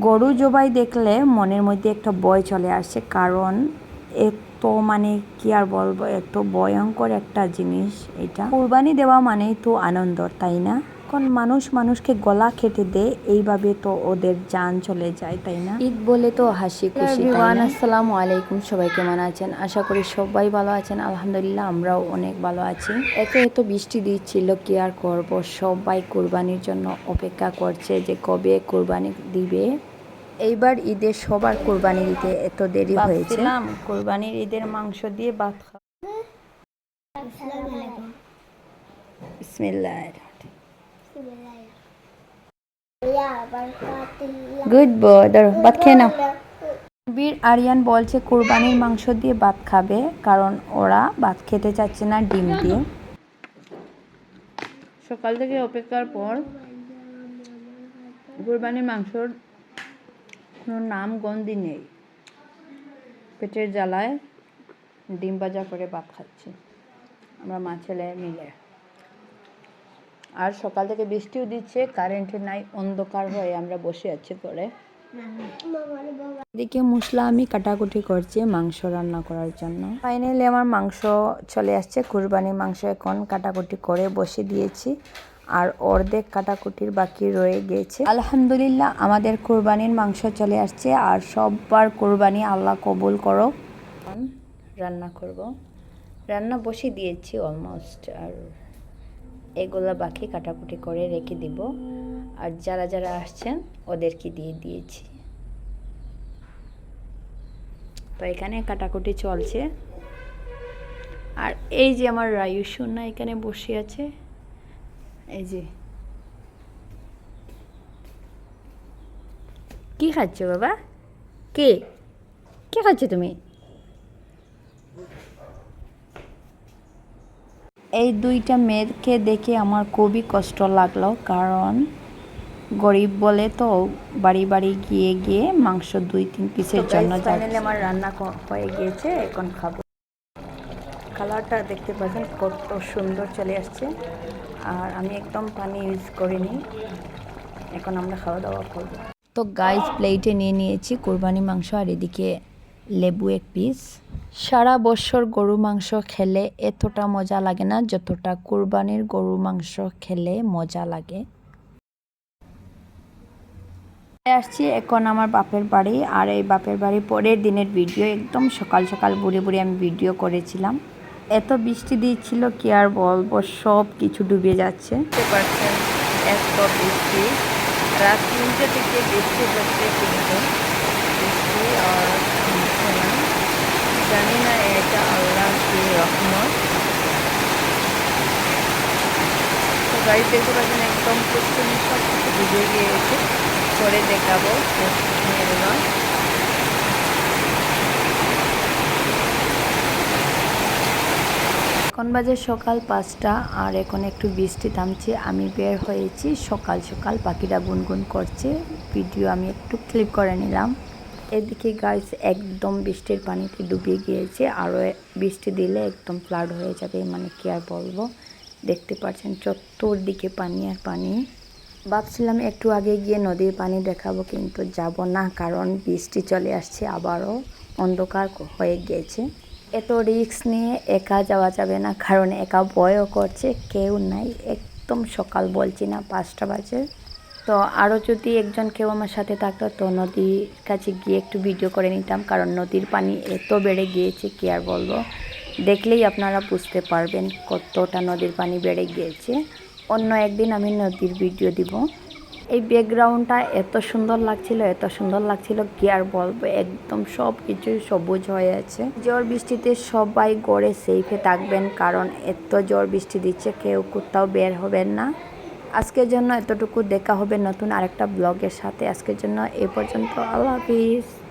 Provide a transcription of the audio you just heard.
গরু জবাই দেখলে মনের মধ্যে একটা বয় চলে আসে, কারণ এত মানে কি আর বলব, এত ভয়ঙ্কর একটা জিনিস এটা। কুরবানি দেওয়া মানেই তো আনন্দ, তাই না? এখন মানুষ মানুষকে গলা কেটে দেয় এইভাবে তো ওদের যান চলে যায় তাই না? ঈদ বলে তো হাসি খুশি আসসালামু আলাইকুম সবাই কেমন আছেন? আশা করি সবাই ভালো আছেন আলহামদুলিল্লাহ আমরাও অনেক ভালো আছি। এত এত বৃষ্টি দিচ্ছিল কি আর করব? সবাই কুরবানির জন্য অপেক্ষা করছে যে কবে কোরবানি দিবে। এইবার ঈদে সবার কোরবানি দিতে এত দেরি হয়েছে। কোরবানির ঈদের মাংস দিয়ে ভাত খা বিসমিল্লাহ। গুড বয় ধরো ভাত খেয়ে নাও। বীর আরিয়ান বলছে কোরবানির মাংস দিয়ে ভাত খাবে কারণ ওরা ভাত খেতে চাচ্ছে না ডিম দিয়ে। সকাল থেকে অপেক্ষার পর কোরবানির মাংসর কোনো নাম গন্ধি নেই। পেটের জ্বালায় ডিম ভাজা করে ভাত খাচ্ছি। আমরা মা ছেলে মিলে। আর সকাল থেকে বৃষ্টিও দিচ্ছে কারেন্ট নাই, অন্ধকার হয়ে আমরা বসে আছি করে এদিকে মশলা আমি কাটাকুটি করছি মাংস রান্না করার জন্য। ফাইনালি আমার মাংস চলে আসছে কুরবানির মাংস এখন কাটাকুটি করে বসে দিয়েছি, আর অর্ধেক কাটাকুটির বাকি রয়ে গিয়েছে আলহামদুলিল্লাহ আমাদের কোরবানির মাংস চলে আসছে, আর সববার কোরবানি আল্লাহ কবুল করো রান্না করব। রান্না বসে দিয়েছি অলমোস্ট আর এগুলা বাকি কাটাকুটি করে রেখে দিব। আর যারা যারা আসছেন, ওদেরকে দিয়ে দিয়েছি। তো এখানে কাটাকুটি চলছে। আর এই যে আমার রায়ু সোনা এখানে বসে আছে। এই যে। কি খাচ্ছ বাবা? কে? কে খাচ্ছ তুমি? এই দুইটা মেয়েকে দেখে আমার খুবই কষ্ট লাগল কারণ গরিব বলে তো বাড়ি বাড়ি গিয়ে গিয়ে মাংস দুই তিন পিসের জন্য ফাইনালি আমার রান্না হয়ে গিয়েছে এখন খাব। কালারটা দেখতে পাচ্ছেন কত সুন্দর চলে আসছে। আর আমি একদম পানি ইউজ করিনি এখন আমরা খাওয়া দাওয়া করব। তো গাইস প্লেটে নিয়ে নিয়েছি কোরবানি মাংস আর এদিকে লেবু এক পিস। সারা বছর গরু মাংস খেলে এতটা মজা লাগে না যতটা কোরবানির গরু মাংস খেলে মজা লাগে। আসছি এখন আমার বাপের বাড়ি আর এই বাপের বাড়ি পরের দিনের ভিডিও। একদম সকাল সকাল বুড়ে বুড়ে আমি ভিডিও করেছিলাম। এত বৃষ্টি দিচ্ছিল কি আর বলব, সব কিছু ডুবে যাচ্ছে। এত বৃষ্টি। রাত তিনটে থেকে বৃষ্টি হচ্ছে কিন্তু বৃষ্টি আর থামছে না জানি না এটা গাড়ি দেখতে পাচ্ছেন একদম পুষ্করণী সব কিছু ডুবে গিয়েছে পরে দেখাবো এখন বাজে সকাল পাঁচটা আর এখন একটু বৃষ্টি থামছে। আমি বের হয়েছি সকাল সকাল পাখিরা গুনগুন করছে। ভিডিও আমি একটু ক্লিপ করে নিলাম। এদিকে গাছ একদম বৃষ্টির পানিতে ডুবে গিয়েছে। আরও বৃষ্টি দিলে একদম ফ্লাড হয়ে যাবে মানে কি আর বলব? দেখতে পাচ্ছেন চত্বরদিকে পানি আর পানি। ভাবছিলাম একটু আগে গিয়ে নদীর পানি দেখাবো, কিন্তু যাব না, কারণ বৃষ্টি চলে আসছে, আবারও অন্ধকার হয়ে গিয়েছে। এত রিস্ক নিয়ে একা যাওয়া যাবে না, কারণ একা ভয়ও করছে, কেউ নাই। একদম সকাল বলছি না, পাঁচটা বাজে। তো আরও যদি একজন কেউ আমার সাথে থাকতো, তো নদীর কাছে গিয়ে একটু ভিডিও করে নিতাম, কারণ নদীর পানি এত বেড়ে গিয়েছে কি আর বলব? দেখলেই আপনারা বুঝতে পারবেন কতটা নদীর পানি বেড়ে গিয়েছে। অন্য একদিন আমি নদীর ভিডিও দিব। এই ব্যাকগ্রাউন্ডটা এত সুন্দর লাগছিল, এত সুন্দর লাগছিল কি আর বলব? একদম সব কিছুই সবুজ হয়ে আছে। ঝড় বৃষ্টিতে সবাই গড়ে সেফে থাকবেন, কারণ এত ঝড় বৃষ্টি দিচ্ছে, কেউ কোথাও বের হবেন না। আজকের জন্য এতটুকু। দেখা হবে নতুন আরেকটা ব্লগের সাথে। আজকের জন্য এ পর্যন্ত। আল্লাহ হাফিজ।